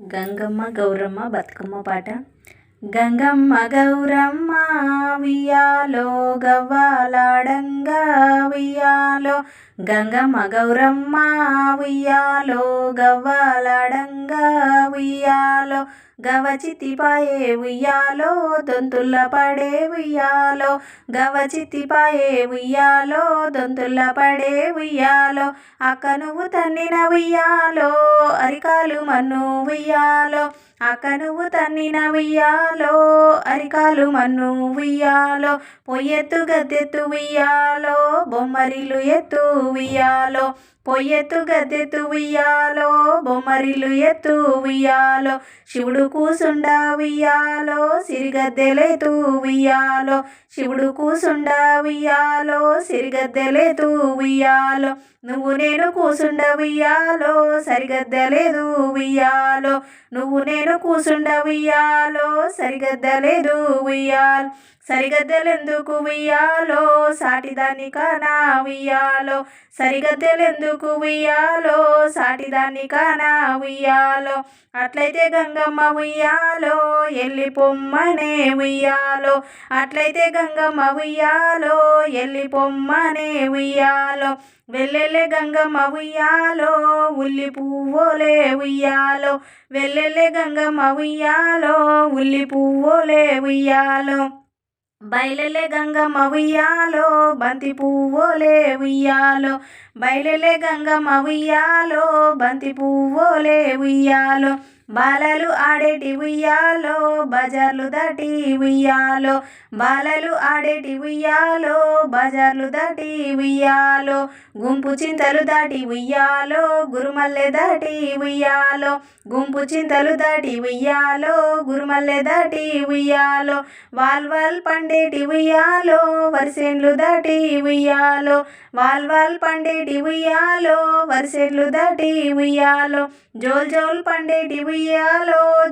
గంగమ్మ గౌరమ్మ బతుకమ్మ పాట. గంగమ్మ గౌరమ్మ వియాలో గవ్వాలాడంగా వియాలో గంగమ్మ గౌరమ్మ వియాలో గవ్వాలాడంగా గవచితి గవచితిపాయే ఉయ్యాలో దొంతుల్ల పడే ఉయ్యాలో గవచితిపాయే ఉయ్యాలో దొంతుల్ల పడే ఉయ్యాలో అక్క నువ్వు తన్నిన ఉయ్యాలో అరికాలు మన్ను ఉయ్యాలో అక్క నువ్వు తన్నిన ఉయ్యాలో అరికాలు మన్ను ఉయ్యాలో పొయ్యెత్తు గద్దెత్తు ఉయ్యాలో బొమ్మరిలు ఎత్తు ఉయ్యాలో పొయ్యెత్తు గద్దెత్తు ఉయ్యాలో బొమ్మరిలు ఎత్తు ఉయ్యాలో శివుడు కూసుండ ఉయ్యాలో సిరిగద్దెలేతూ ఉయ్యాలో శివుడు కూసుండ ఉయ్యాలో సిరిగద్దెలేతూ ఉయ్యాలో నువ్వు నేను కూసుండ ఉయ్యాలో సరిగద్దలేదు ఉయ్యాలో నువ్వు నేను కూసుండ ఉయ్యాలో సరిగద్దలేదు ఉయ్యాలో సరిగద్దెలెందుకు ఉయ్యాలో సాటిదాన్ని కానా ఉయ్యాలో సరిగద్దెలెందుకు ఉయ్యాలో సాటిదాన్ని కానా ఉయ్యాలో. అట్లయితే గంగమ్మ ఉయ్యాలో ఎల్లి పొమ్మనే ఉయ్యాలో. అట్లయితే గంగమ్మ ఉయ్యాలో ఎల్లి పొమ్మనే ఉయ్యాలో. వెల్లెల్లె గంగమ్మ ఉయ్యాలో ఉల్లి పువ్వులే ఉయ్యాలో. వెల్లెల్లె గంగమ్మ ఉయ్యాలో ఉల్లి పువ్వులే ఉయ్యాలో. బయలలే గంగమ్మ ఉయ్యాలో బంతి పువ్వులే ఉయ్యాలో. బయలలే గంగమ్మ ఉయ్యాలో బంతి పువ్వులే ఉయ్యాలో. బాలలు ఆడేటి ఉయ్యాలో బజార్లు దాటి ఉయ్యాలో. బాలలు ఆడేటి ఉయ్యాలో బజార్లు దాటి ఉయ్యాలో. గుంపు చింతలు దాటి ఉయ్యాలో గురుమల్లె దాటి ఉయ్యాలో. గుంపు చింతలు దాటి ఉయ్యాలో గురుమల్లె దాటి ఉయ్యాలో. వాల్ వాల్ పండేటి ఉయ్యాలో వరిసేన్లు దాటి ఉయ్యాలో. వాల్ వాల్ పండేటి ఉయ్యాలో వరిసేన్లు దాటి ఉయ్యాలో. జోల్ జోల్ పండేటి ఉయ్యాలో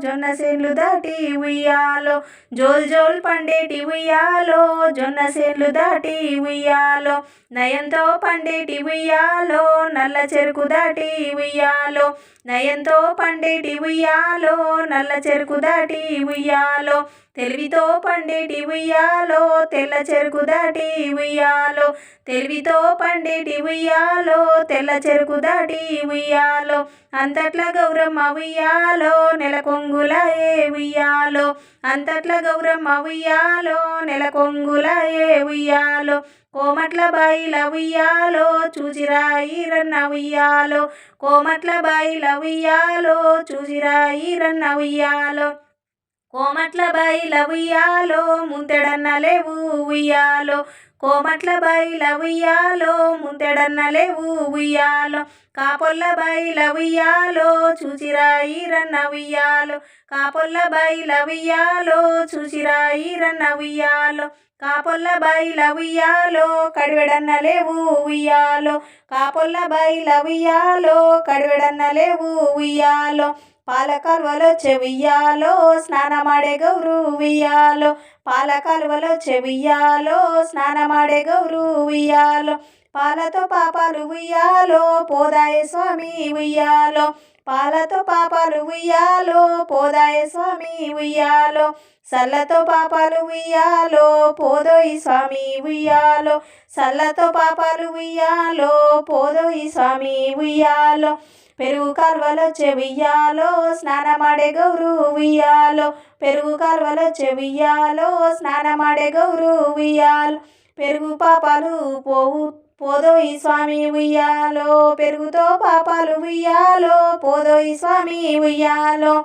జొన్న సేన్లు దాటి ఉయ్యాలో జోల్ జోల్ పండేటి ఉయ్యాలో జొన్న సేన్లు దాటి ఉయ్యాలో నయంతో పండేటి ఉయ్యాలో నల్ల చెరుకు దాటి ఉయ్యాలో నయంతో పండేటి ఉయ్యాలో నల్ల చెరుకు దాటి ఉయ్యాలో తెలివితో పండేటి ఉయ్యాలో తెల్ల చెరుకు దాటి ఉయ్యాలో. తెలివితో పండేటి ఉయ్యాలో తెల్ల చెరుకు దాటి ఉయ్యాలో. అంతట్ల గౌరమ్మ ఉయ్యాలో నెలకొంగుల ఏ ఉయ్యాలో. అంతట్ల గౌరమ్మ ఉయ్యాలో నెలకొంగుల ఏ ఉయ్యాలో. కోమట్ల బాయిల ఉయ్యాలో చూచిరాయి రన్న ఉయ్యాలో. కోమట్ల బాయిల ఉయ్యాలో చూచిరాయి రన్న ఉయ్యాలో. కోమట్ల బైల ఉయ్యాలో ముంతెడన్న లేవు ఉయ్యాలో. కోమట్ల బైల ఉయ్యాలో ముంతెడన్న లేవు ఉయ్యాలో. కాపొల్ల బైల ఉయ్యాలో చూసిరాయి రన్న ఉయ్యాలో. కాపొల్ల బైల ఉయ్యాలో చూసిరాయి రన్న ఉయ్యాలో. కాపొల్ల బైల ఉయ్యాలో కడివెడన్న లేవు ఉయ్యాలో. కాపొల్ల బైల ఉయ్యాలో కడివెడన్న లేవు ఉయ్యాలో. పాల చెవియాలో చెవియ్యాలో స్నానమాడే గౌరువియాలో ఉయ్యాలో. చెవియాలో స్నానమాడే గౌరువియాలో పాలతో పాపాలు ఉయ్యాలో పోదాయ స్వామి ఉయ్యాలో. పాలతో పాపాలు ఉయ్యాలో పోదాయ స్వామి ఉయ్యాలో. సల్లతో పాపాలు ఉయ్యాలో పోదోయి స్వామి ఉయ్యాలో. సల్లతో పాపాలు ఉయ్యాలో పోదోయి స్వామి ఉయ్యాలో. పెరుగు కాలువలో చెవియ్యాలో స్నానమాడే గౌరు ఉయ్యాలో. పెరుగు కాలువలో చెవియ్యాలో స్నానమాడే గౌరు ఉయ్యాలో. పెరుగు పాపాలు పోవు పోదోయి స్వామి ఉయ్యాలో పెరుగుతో పాపాలు ఉయ్యాలో పోదోయి స్వామి ఉయ్యాలో.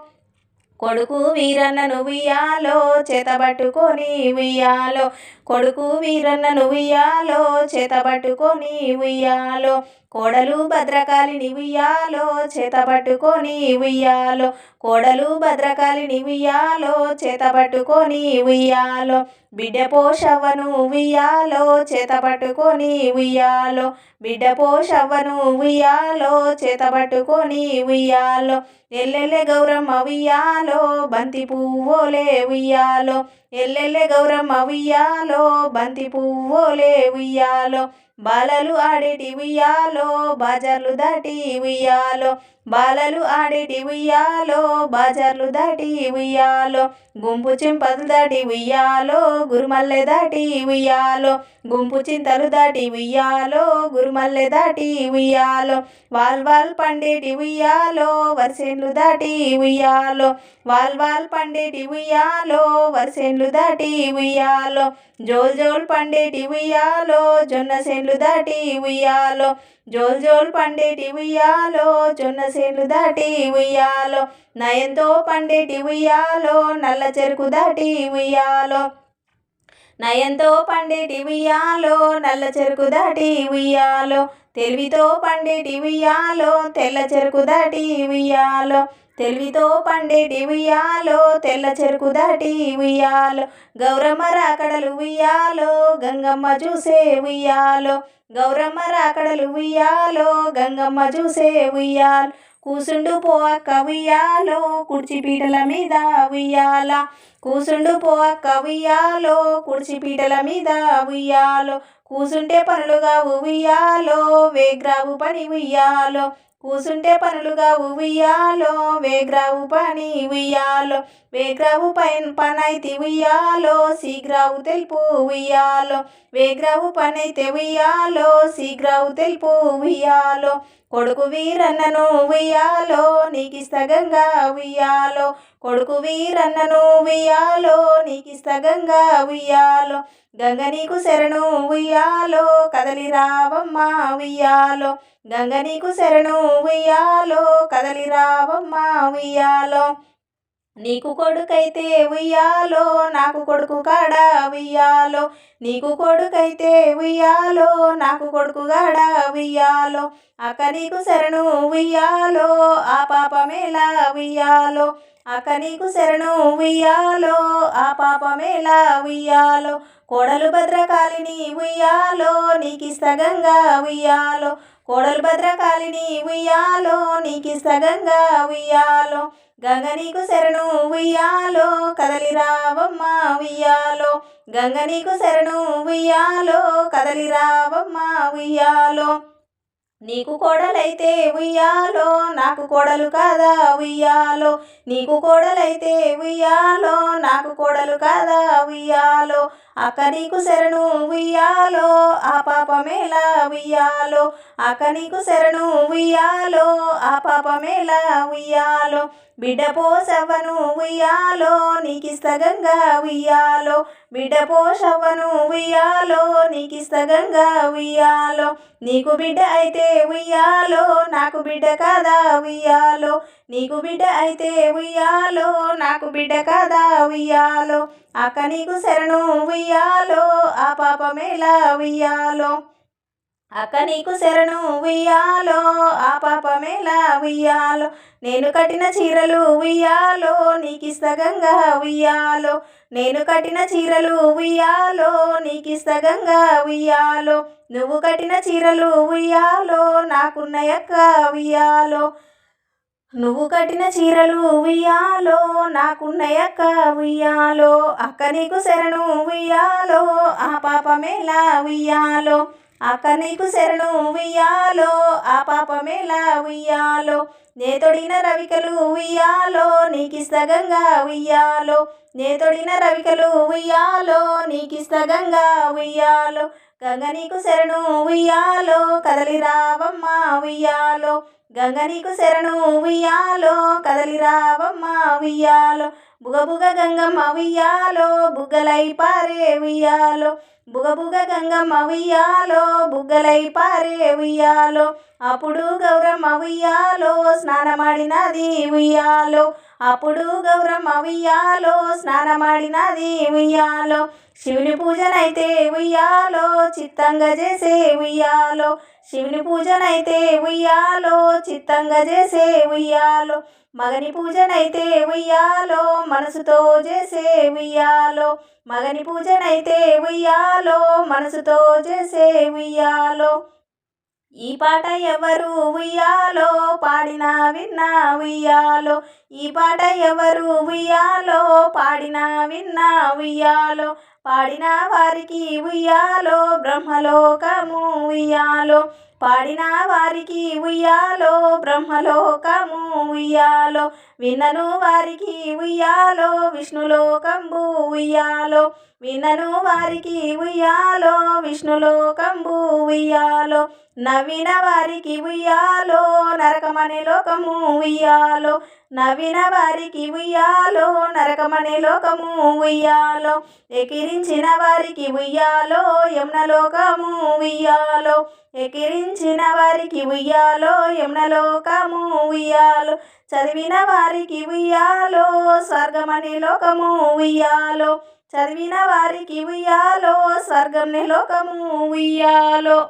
కొడుకు వీరన్నను ఉయ్యాలో చేతబట్టుకొని ఉయ్యాలో. కొడుకు వీరన్నను ఉయ్యాలో చేతబట్టుకొని ఉయ్యాలో. కోడలు భద్రకాళిని ఉయ్యాలో చేతబట్టుకొని ఉయ్యాలో. కోడలు భద్రకాళిని ఉయ్యాలో చేతబట్టుకొని ఉయ్యాలో. బిడ్డ పోషవ్వను ఉయ్యాలో చేతపట్టుకొని ఉయ్యాలో. బిడ్డ పోషవ్వను ఉయ్యాలో చేతపట్టుకొని ఉయ్యాలో. ఎల్లెల్లె గౌరమ్మ ఉయ్యాలో బంతి పువ్వులే ఉయ్యాలో. ఎల్లెల్లె గౌరమ్మ ఉయ్యాలో బంతి పువ్వులే ఉయ్యాలో. బాలలు ఆడేటి ఉయ్యాలో బాజార్లు దాటి ఉయ్యాలో బాలలు ఆడేటి ఉయ్యాలో బాజార్లు దాటి ఉయ్యాలో గుంపు చింపలు దాటి ఉయ్యాలో గురుమల్లె దాటి ఉయ్యాలో గుంపు చింతలు దాటి ఉయ్యాలో గురుమల్లె దాటి ఉయ్యాలో వాల్ వాల్ పండేటి ఉయ్యాలో వరిసేన్లు దాటి ఉయ్యాలో వాల్ వాల్ పండేటి ఉయ్యాలో వరిసేన్లు దాటి ఉయ్యాలో జోల్ జోల్ పండేటి ఉయ్యాలో జొన్న సేన్లు దాటి ఉయ్యాలో జోల్ జోల్ పండేటి ఉయ్యాలో జొన్న సేన్లు దాటి ఉయ్యాలో నయంతో పండేటి ఉయ్యాలో నల్ల చెరుకు దాటి ఉయ్యాలో. నయంతో పండేటి ఉయ్యాలో నల్ల చెరుకు దాటి ఉయ్యాలో తెలివితో పండేటి ఉయ్యాలో తెల్ల చెరుకు దాటి ఉయ్యాలో తెలివితో పండేటి ఉయ్యాలో తెల్ల చెరుకు దాటి ఉయ్యాలో గౌరమ్మ రాకడలు ఉయ్యాలో గంగమ్మ చూసే ఉయ్యాలో. గౌరమ్మ రాకడలు ఉయ్యాలో గంగమ్మ చూసే ఉయ్యాలో. కూసుండు కవియాలో అక్క ఉయ్యాలో మీద ఉయ్యాల. కూసుండు కవియాలో కుర్చిపీటల ఉయ్యాలో మీద ఉయ్యాలో. కూసుంటే పనులుగా ఉయ్యాలో వేగ్రావు పని ఉయ్యాలో. కూసుంటే పనులుగా ఉయ్యాలో వేగ్రావు పని ఉయ్యాలో. వేగ్రావు పైన పనైతే ఉయ్యాలో శీఘ్రావు తెలుపు ఉయ్యాలో. వేగ్రావు పనైతే ఉయ్యాలో శీఘ్రావు తెలుపు ఉయ్యాలో. కొడుకు వీరన్నను ఉయ్యాలో నీకిస్తగంగా ఉయ్యాలో. కొడుకు వీరన్నను ఉయ్యాలో నీకిస్తగంగా ఉయ్యాలో. గంగ నీకు శరణు ఉయ్యాలో కదలి రావమ్మ ఉయ్యాలో. గంగ నీకు శరణు ఉయ్యాలో కదలి రావమ్మ ఉయ్యాలో. నీకు కొడుకైతే ఉయ్యాలో నాకు కొడుకు కాడ ఉయ్యాలో నీకు కొడుకైతే ఉయ్యాలో నాకు కొడుకు గాడ ఉయ్యాలో అక్క నీకు శరణు ఉయ్యాలో ఆ పాపమేలా ఉయ్యాలో. అక్క నీకు శరణు ఉయ్యాలో ఆ పాపమేలా ఉయ్యాలో. కోడలు భద్రకాలిని ఉయ్యాలో నీకిస్తగంగా ఉయ్యాలో. కోడలు భద్రకాలిని ఉయ్యాలో నీకిస్తగంగా ఉయ్యాలో. గంగనీకు శరణు ఉయ్యాలో కదలి రావమ్మ ఉయ్యాలో. గంగనీకు శరణు ఉయ్యాలో కదలి రావమ్మ ఉయ్యాలో. నీకు కోడలైతే ఉయ్యాలో నాకు కోడలు కాదా ఉయ్యాలో? నీకు కోడలైతే ఉయ్యాలో నాకు కోడలు కాదా ఉయ్యాలో? అక్క నీకు శరణు ఉయ్యాలో ఆ పాపమేలా ఉయ్యాలో? అక్క నీకు శరణు ఉయ్యాలో ఆ పాపమేలా ఉయ్యాలో? బిడ్డ పోసవను ఉయ్యాలో నీకిస్తగంగా ఉయ్యాలో? బిడ్డ పోషవను ఉయ్యాలో నీకిస్తగంగా ఉయ్యాలో? నీకు బిడ్డ అయితే ఉయ్యాలో నాకు బిడ్డ కదా ఉయ్యాలో. నీకు బిడ్డ అయితే ఉయ్యాలో? నాకు బిడ్డ కదా ఉయ్యాలో. అక్క నీకు శరణు ఉయ్యాలో? ఆ పాపమేలా ఉయ్యాలో? అక్క నీకు శరణు ఉయ్యాలో ఆ పాపమేలా ఉయ్యాలో? నేను కట్టిన చీరలు ఉయ్యాలో నీకిస్తగంగా ఉయ్యాలో. నేను కట్టిన చీరలు ఉయ్యాలో నీకిస్తగంగా ఉయ్యాలో. నువ్వు కట్టిన చీరలు ఉయ్యాలో నాకున్నయక్క ఉయ్యాలో. నువ్వు కట్టిన చీరలు ఉయ్యాలో నాకున్నయక్క ఉయ్యాలో. అక్క నీకు శరణు ఉయ్యాలో ఆ పాపమేలా ఉయ్యాలో? అక్క నీకు శరణు ఉయ్యాలో ఆ పాపమేలా ఉయ్యాలో? నే తొడిగిన రవికలు ఉయ్యాలో నీకిస్తగంగా ఉయ్యాలో. నే తొడిగిన రవికలు ఉయ్యాలో నీకిస్తగంగా ఉయ్యాలో. గంగ నీకు శరణు ఉయ్యాలో కదలి రావమ్మ ఉయ్యాలో. గంగనీకు శరణు ఉయ్యాలో కదలి రావమ్మ ఉయ్యాలో. బుగబుగ గంగమ్మ ఉయ్యాలో బుగ్గలై పారే ఉయ్యాలో. బుగబుగ గంగమ్మ ఉయ్యాలో బుగ్గలై పారే ఉయ్యాలో. అప్పుడు గౌరమ్మ ఉయ్యాలో స్నానమాడినది ఉయ్యాలో. అప్పుడు గౌరమ్మ ఉయ్యాలో స్నానమాడినది ఉయ్యాలో. శివుని పూజనైతే ఉయ్యాలో చిత్తంగా చేసే ఉయ్యాలో. శివుని పూజనైతే ఉయ్యాలో చిత్తంగా చేసే ఉయ్యాలో. మగని పూజనైతే ఉయ్యాలో మనసుతో చేసే ఉయ్యాలో. మగని పూజనైతే ఉయ్యాలో మనసుతో చేసే ఉయ్యాలో. ఈ పాట ఎవరు ఉయ్యాలో పాడినా విన్నా ఉయ్యాలో. ఈ పాట ఎవరు ఉయ్యాలో పాడినా విన్నా ఉయ్యాలో. పాడిన వారికి ఉయ్యాలో బ్రహ్మలోకము ఉయ్యాలో. పాడిన వారికి ఉయ్యాలో బ్రహ్మలోకము ఉయ్యాలో. వినను వారికి ఉయ్యాలో విష్ణులోకంబు ఉయ్యాలో. వినను వారికి ఉయ్యాలో విష్ణులోకంబు ఉయ్యాలో. నవ్విన వారికి ఉయ్యాలో నరకమనే లోకము ఉయ్యాలో. నవ్విన వారికి ఉయ్యాలో నరకమనే లోకము ఉయ్యాలో. ఎకిరించిన వారికి ఉయ్యాలో యమునలోకము ఉయ్యాలో. ఎకిరించిన వారికి ఉయ్యాలో యమునలోకము ఉయ్యాలో. చదివిన వారికి ఉయ్యాలో స్వర్గమనే లోకము ఉయ్యాలో. చదివిన వారికి ఉయ్యాలో స్వర్గం లోకము ఉయ్యాలో.